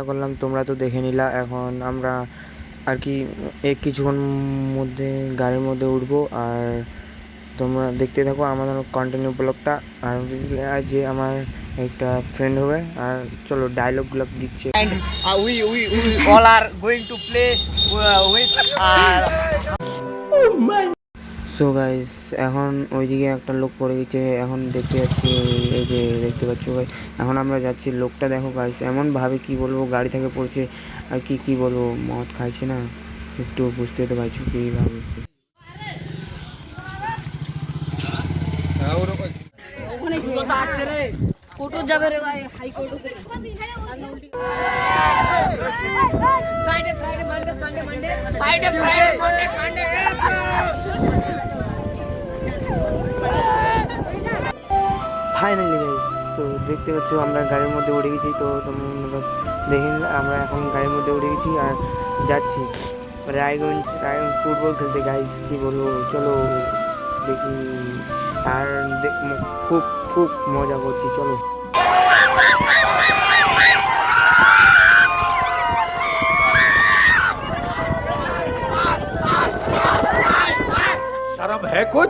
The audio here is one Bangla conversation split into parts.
যা করলাম তোমরা তো দেখে নিলা। এখন আমরা আর কি এক কিছুক্ষণ মধ্যে গাড়ির মধ্যে উঠবো। আর তোমরা দেখতে থাকো আমাদের কন্টিনিউ ব্লগটা। আর যে আমার একটা ফ্রেন্ড হবে আর চলো ডায়লগগুলো দিচ্ছে। We, we all are going to play uh, with uh, so guys এখন ওইদিকে একটা লোক পড়ে গেছে। এখন দেখতে যাচ্ছি এই যে দেখতে পাচ্ছ ভাই এখন আমরা যাচ্ছি। লোকটা দেখো গাইস এমন ভাবে কি বলব গাড়ি থেকে পড়ছে। আর কি কি বলব মদ খাইছে না। একটু বুঝতে তো পারছ কি ভাবে কোর্টও যাবে রে ভাই হাইকোর্টও ফাইনালি গাইস তো দেখতে পাচ্ছ আমরা গাড়ির মধ্যে উঠে গেছি তো তোমরা দেখে নিলে আমরা এখন গাড়ির মধ্যে উঠে গেছি আর যাচ্ছি রায়গঞ্জ রায়গঞ্জ ফুটবল খেলতে গাইস কি বলবো চলো দেখি আর দে- ম- খুব খুব মজা করছি চলো शर्म है कुछ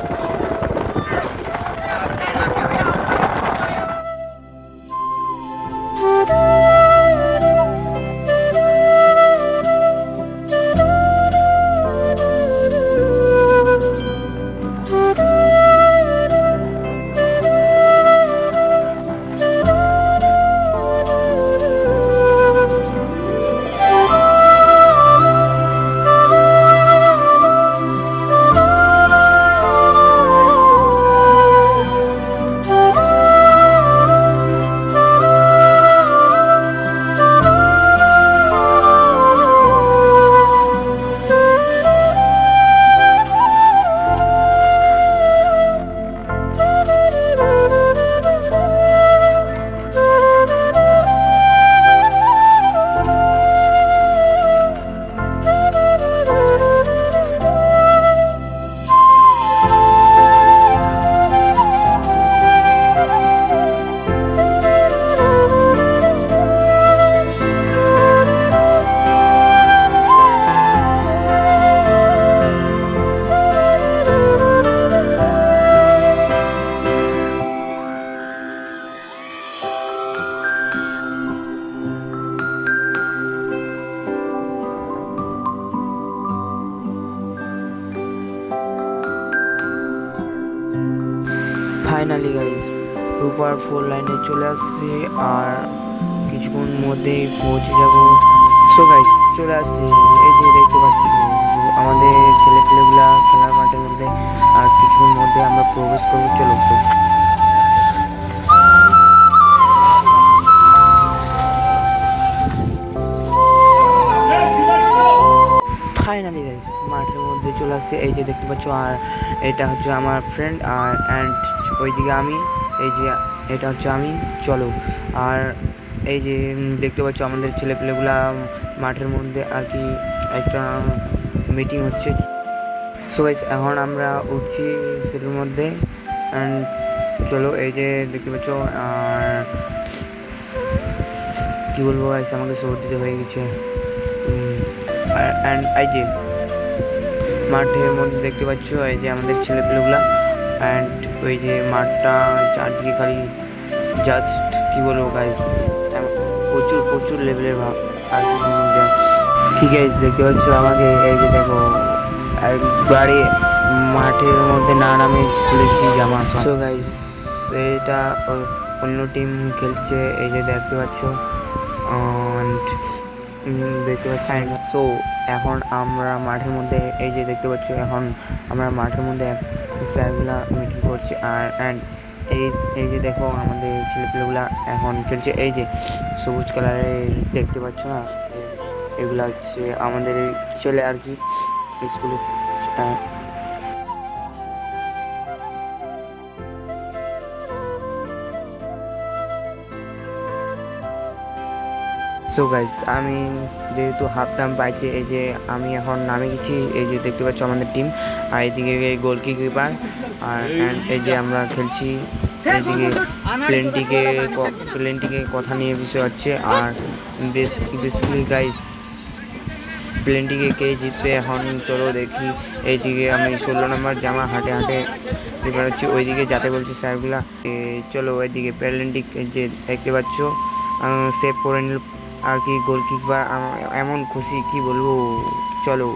ফাইনালি গাইস রুপার ফোর লাইনে চলে আসছে আর কিছুক্ষণ মধ্যেই পৌঁছে যাব। সো গাইস চলে আসছি। এই যে দেখতে পাচ্ছি, আমাদের ছেলে পেলেগুলা খেলার মাঠের মধ্যে আর কিছুক্ষণ মধ্যে আমরা প্রবেশ করব। চলো ফাইনালি গাইস মাঠের মধ্যে চলে আসছে। এই যে দেখতে পাচ্ছ, আর এটা হচ্ছে আমার ফ্রেন্ড আর অ্যান্ড ওইদিকে আমি, এই যে এটা হচ্ছে আমি, চলো। আর এই যে দেখতে পাচ্ছ আমাদের ছেলেপেলেগুলা মাঠের মধ্যে আর কি একটা মিটিং হচ্ছে। সো এখন আমরা উঠছি সেটার মধ্যে অ্যান্ড চলো এই যে দেখতে পাচ্ছ, আর কি বলব গাইস আমাকে সর্দিতে হয়ে গেছে। অ্যান্ড এই যে মাঠের মধ্যে দেখতে পাচ্ছ এই যে আমাদের ছেলেপেলেগুলা অ্যান্ড ওই যে মাঠটা চারদিকে খালি জাস্ট কি বলব গাইস প্রচুর প্রচুর লেভেলের ভাব কি গাইস দেখতে পাচ্ছ আমাকে? এই যে দেখো একবারে মাঠের মধ্যে না নামে খুলেছি জামা সো গাইস এটা অন্য টিম খেলছে এই যে দেখতে পাচ্ছ। উম, দেখতে পাচ্ছি সো এখন আমরা মাঠের মধ্যে, এই যে দেখতে পাচ্ছি, এখন আমরা মাঠের মধ্যে স্যারগুলো মিটিং করছি। আর অ্যান্ড এই এই যে দেখো, আমাদের ছেলেপেলেগুলা এখন খেলছে। এই যে সবুজ কালারের দেখতে পাচ্ছ না? এগুলো হচ্ছে আমাদের ছেলে আর কি, স্কুলে সো গাইস আমি যেহেতু হাফ টাইম পাইছি, এই যে আমি এখন নামে গেছি, এই যে দেখতে পাচ্ছ আমাদের টিম আর এইদিকে গোলকি কিপার আর এই যে আমরা খেলছি, এদিকে প্লেনটিকে প্লেনটিকে কথা নিয়ে বিষয় হচ্ছে আর বেসিক্যালি গাইস প্লেনটিকে কে জিতবে এখন চলো দেখি। এইদিকে আমি ষোলো নম্বর জামা হাঁটে হাঁটে প্রিপেয়ার হচ্ছি, ওইদিকে যাতে বলছে স্যারগুলা চলো ওইদিকে প্লেনটি যে দেখতে পাচ্ছ সেভ করে নিল। আর কি গোলকিপার এমন খুশি কি বলব? চলো।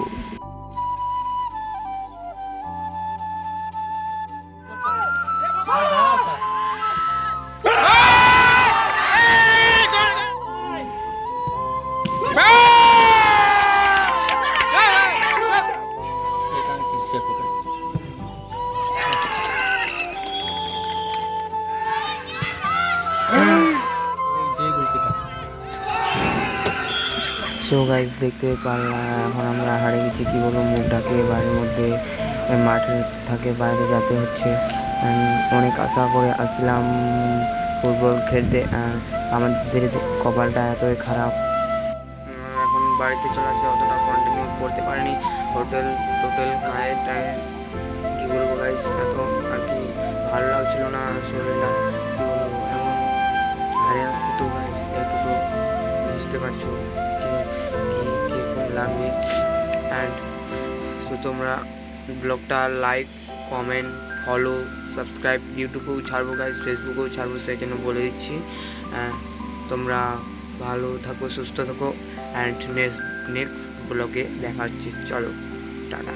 সো গাইজ দেখতে পারলাম। এখন আমরা হারিয়ে গেছি, কী বলব, মুখটাকে। বাড়ির মধ্যে মাঠে থাকে, বাইরে যেতে হচ্ছে। অনেক আশা করে আসলাম ফুটবল খেলতে। আমাদের কপালটা এতই খারাপ। এখন বাড়িতে চলে আসছে, অতটা কন্টিনিউ করতে পারিনি। হোটেল টোটেল গায়ে টায়ে, কী বলব গাইজ এত আর কি তোমরা ব্লগটা লাইক কমেন্ট ফলো সাবস্ক্রাইব ইউটিউবেও ছাড়বো গাইজ ফেসবুকেও ছাড়বো জন্য বলে দিচ্ছি। তোমরা ভালো থাকো, সুস্থ থাকো অ্যান্ড নেক্সট নেক্সট ব্লগে দেখা হচ্ছে। চলো, টাটা।